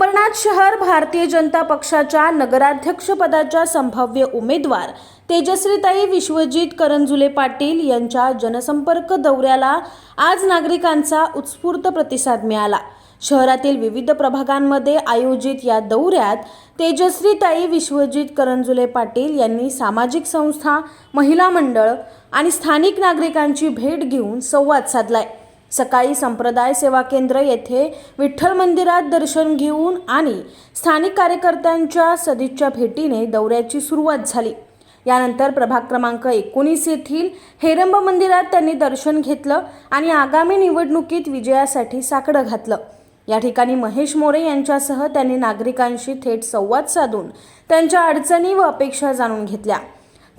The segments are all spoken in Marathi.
अंबरनाथ शहर भारतीय जनता पक्षाच्या नगराध्यक्षपदाच्या संभाव्य उमेदवार तेजश्रीताई विश्वजित करंजुले पाटील यांच्या जनसंपर्क दौऱ्याला आज नागरिकांचा उत्स्फूर्त प्रतिसाद मिळाला. शहरातील विविध प्रभागांमध्ये आयोजित या दौऱ्यात तेजश्रीताई विश्वजित करंजुले पाटील यांनी सामाजिक संस्था महिला मंडळ आणि स्थानिक नागरिकांची भेट घेऊन संवाद साधलाय. सकाळी संप्रदाय सेवा केंद्र येथे विठ्ठल मंदिरात दर्शन घेऊन आणि स्थानिक कार्यकर्त्यांच्या सदिच्छा भेटीने दौऱ्याची सुरुवात झाली. यानंतर प्रभाग क्रमांक एकोणीस येथील हेरंब मंदिरात त्यांनी दर्शन घेतलं आणि आगामी निवडणुकीत विजयासाठी साकडं घातलं. या ठिकाणी महेश मोरे यांच्यासह त्यांनी नागरिकांशी थेट संवाद साधून त्यांच्या अडचणी व अपेक्षा जाणून घेतल्या.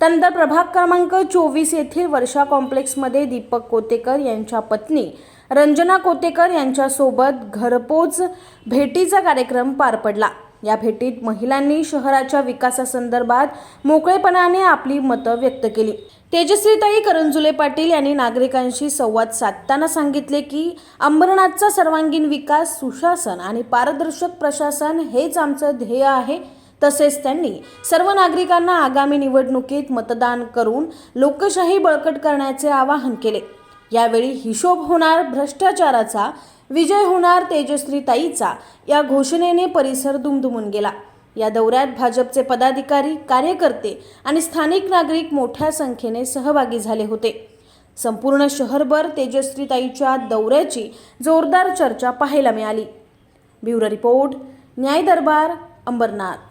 त्यानंतर प्रभाग क्रमांक चोवीस येथील वर्षा कॉम्प्लेक्समध्ये दीपक कोतेकर यांच्या पत्नी रंजना कोतेकर यांच्यासोबत घरपोच भेटीचा कार्यक्रम पार पडला. या भेटीत महिलांनी शहराच्या विकासासंदर्भात मोकळेपणाने आपली मतं व्यक्त केली. तेजस्वीताई करंजुले पाटील यांनी नागरिकांशी संवाद साधताना सांगितले की अंबरनाथचा सर्वांगीण विकास सुशासन आणि पारदर्शक प्रशासन हेच आमचं ध्येय आहे. तसेच त्यांनी सर्व नागरिकांना आगामी निवडणुकीत मतदान करून लोकशाही बळकट करण्याचे आवाहन केले. यावेळी हिशोब होणार भ्रष्टाचाराचा विजय होणार तेजश्रीताईचा या घोषणेने परिसर दुमदुमून गेला. या दौऱ्यात भाजपचे पदाधिकारी कार्यकर्ते आणि स्थानिक नागरिक मोठ्या संख्येने सहभागी झाले होते. संपूर्ण शहरभर तेजश्रीताईच्या दौऱ्याची जोरदार चर्चा पाहायला मिळाली. ब्युरो रिपोर्ट न्याय दरबार अंबरनाथ.